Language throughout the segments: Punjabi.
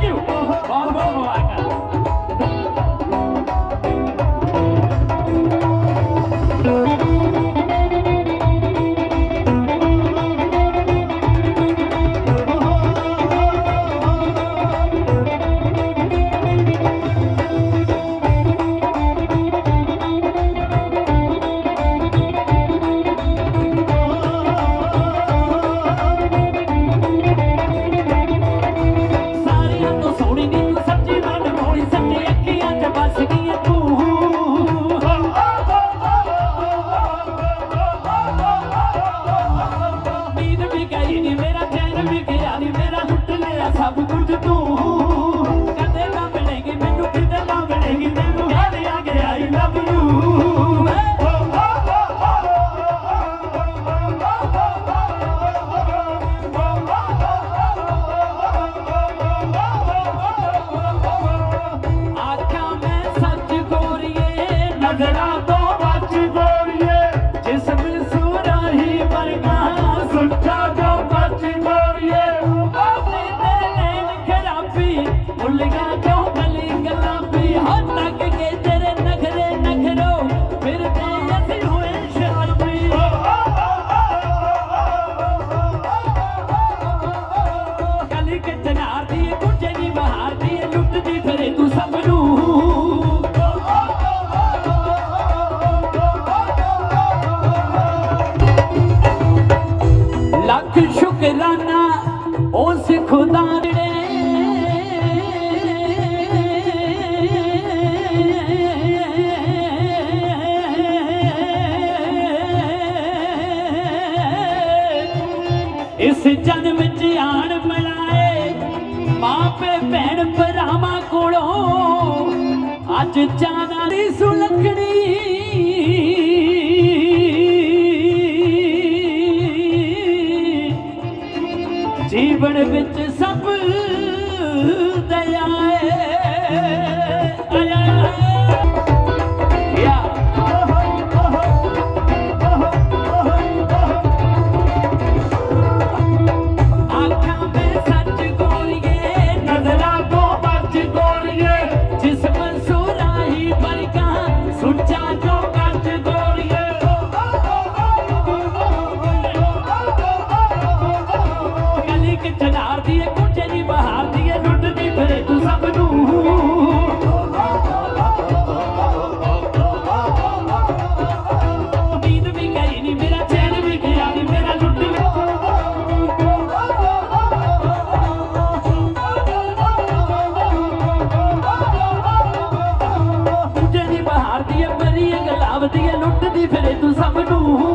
Thank you. Vamos, vamos. it ਅੱਜ ਜਾਨਾਂ ਦੀ ਸੁਲਖਣੀ। ਜੀਵਨ ਵਿੱਚ ਪੰਜਾਬ ਦੀ ਲੁੱਟਦੀ ਫਿਰੇ ਤੂੰ ਸਭ ਨੂੰ।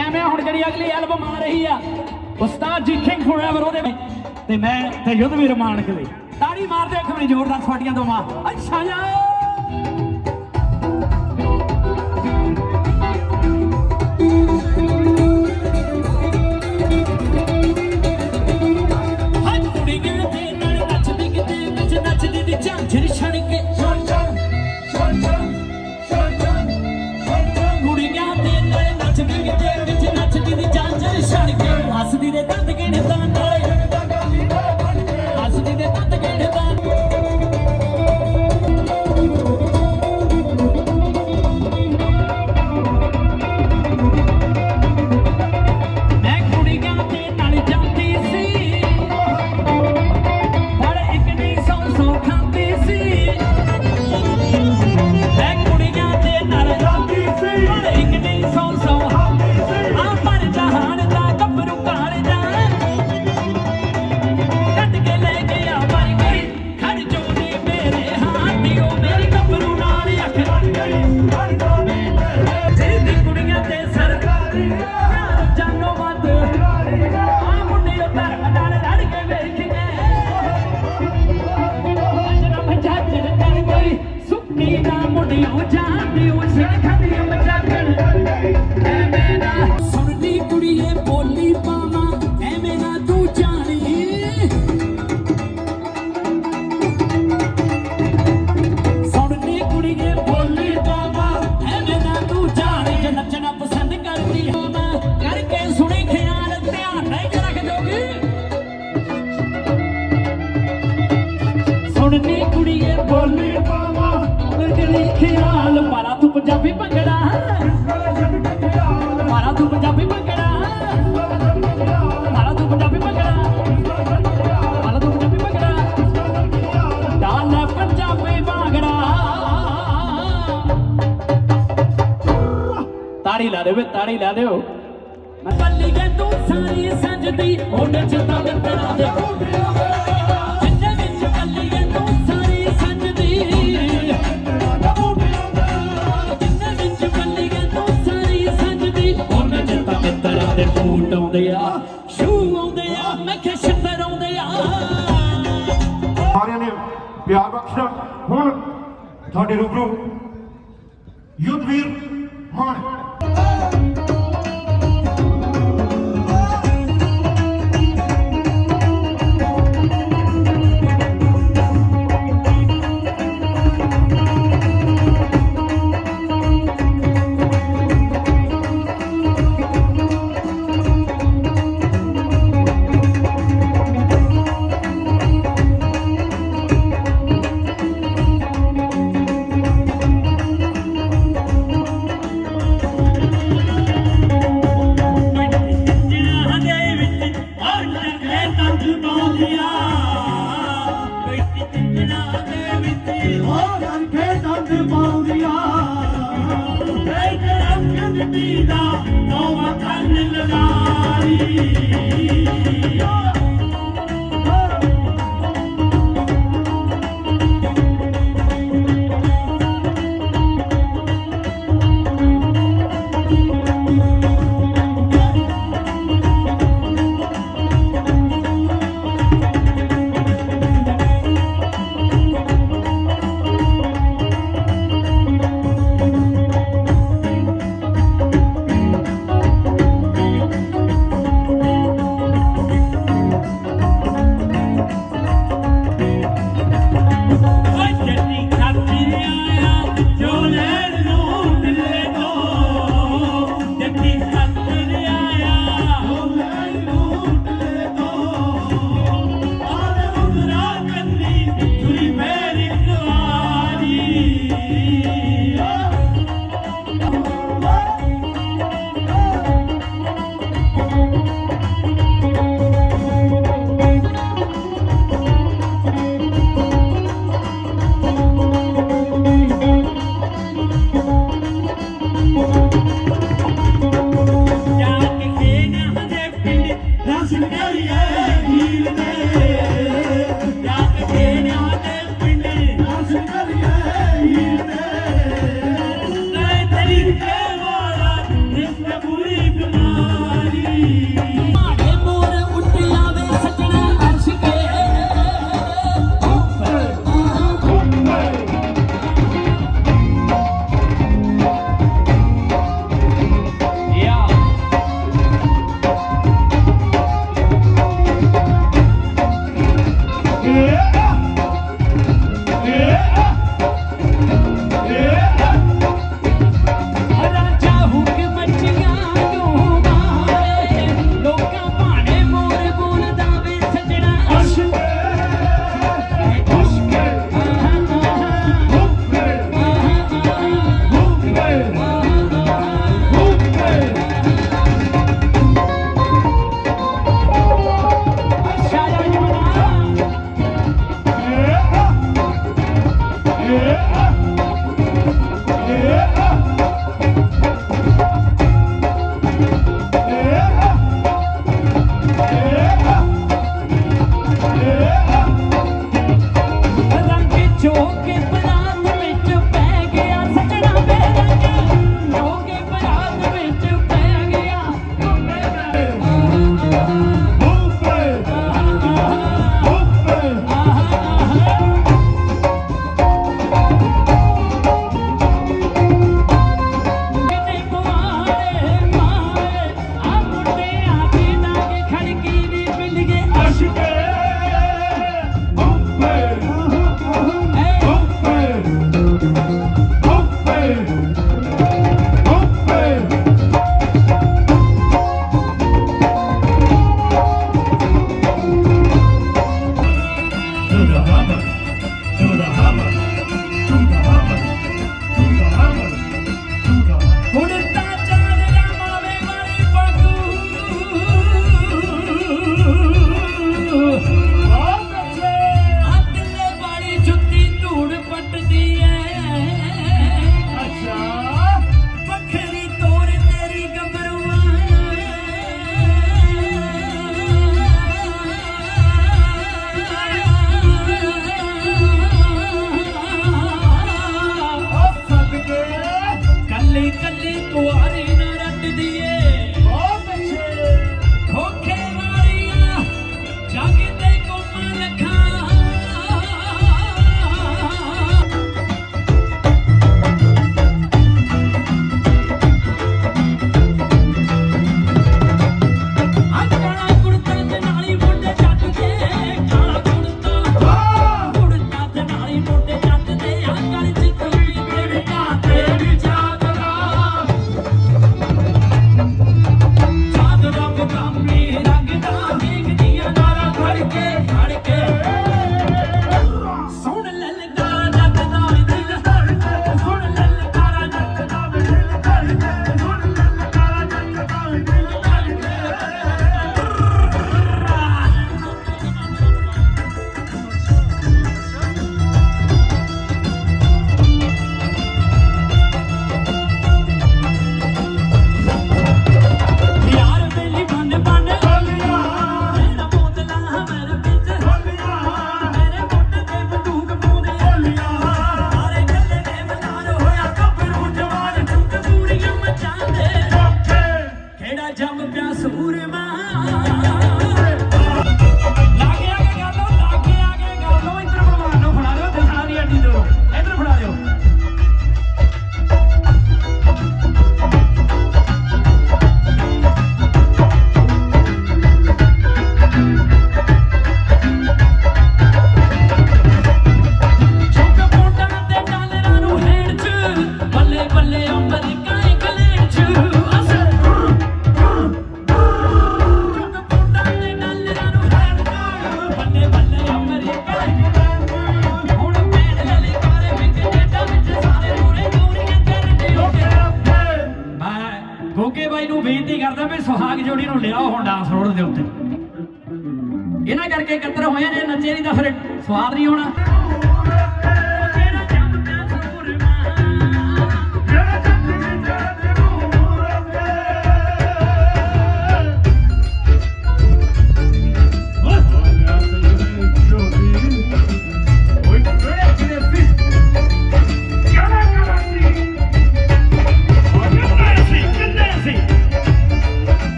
ਟਾਈਮ ਆ, ਹੁਣ ਜਿਹੜੀ ਅਗਲੀ ਐਲਬਮ ਆ ਰਹੀ ਆ, ਉਸਤਾਦ ਜੀ ਕਿੰਗ ਫੋਰਐਵਰ ਉਹਦੇ ਵਿੱਚ। ਤੇ ਮੈਂ ਤੇ ਯੁੱਧ ਯੁੱਧਵੀਰ ਮਾਨਕ ਲਈ ਤਾੜੀ ਮਾਰਦੇ ਇੱਕ ਮੇਰੀ ਜ਼ੋਰਦਾਰ ਸਾਡੀਆਂ ਦੋਵਾਂ। ਅੱਛਾ ਯਾਰ ਬੱਲੀਏ ਤੂੰ ਸਾਰੀ ਸੰਜਦੀ ਉਹ ਨੱਚਦਾ ਲੱਤਾਂ ਦੇ। ਕੋਟਿਆਂ ਦੇ। ਬੂਟ ਆਉਂਦੇ ਆ ਸ਼ੂ ਆਉਂਦੇ ਆ ਨਖੇ ਛਿੱਤਰ ਆਉਂਦੇ ਆ। ਸਾਰਿਆਂ ਨੇ ਪਿਆਰ ਬਖਸ਼ਿਆ। ਹੁਣ ਤੁਹਾਡੇ ਰੂਬਰੂ ਯੁੱਧਵੀਰ ਮਾਨ